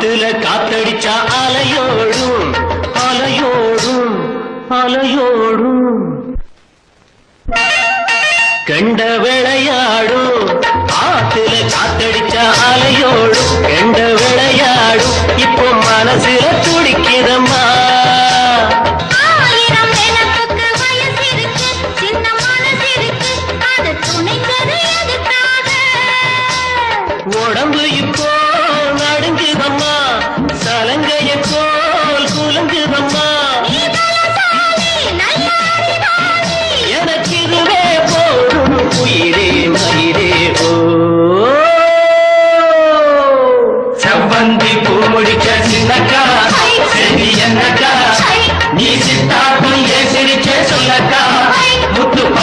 ஆத்துல காத்தடிச்சா அலையோடும் அலையோடும் அலையோடும். கண்ட விளையாடும் ஆத்துல காத்தடிச்சா அலையோடும் கண்ட விளையாடும். இப்போ மனசுல துடிக்குதம்மா. ஆயிரம் நினைப்புக்கு வயசு போல் குலுங்குதம்மா நீ பலசாலி, நல்ல அறிவாளி. எனக்கு இதுவே போதும் உயிரே மயிரே ஓ செவ்வந்தி பூ முடிச்ச சின்னக்கா செடி என்னக்கா நீ சித்தாக்கும் ஏ சிரிச்சே சொல்லக்கா முத்து பல்லக்கா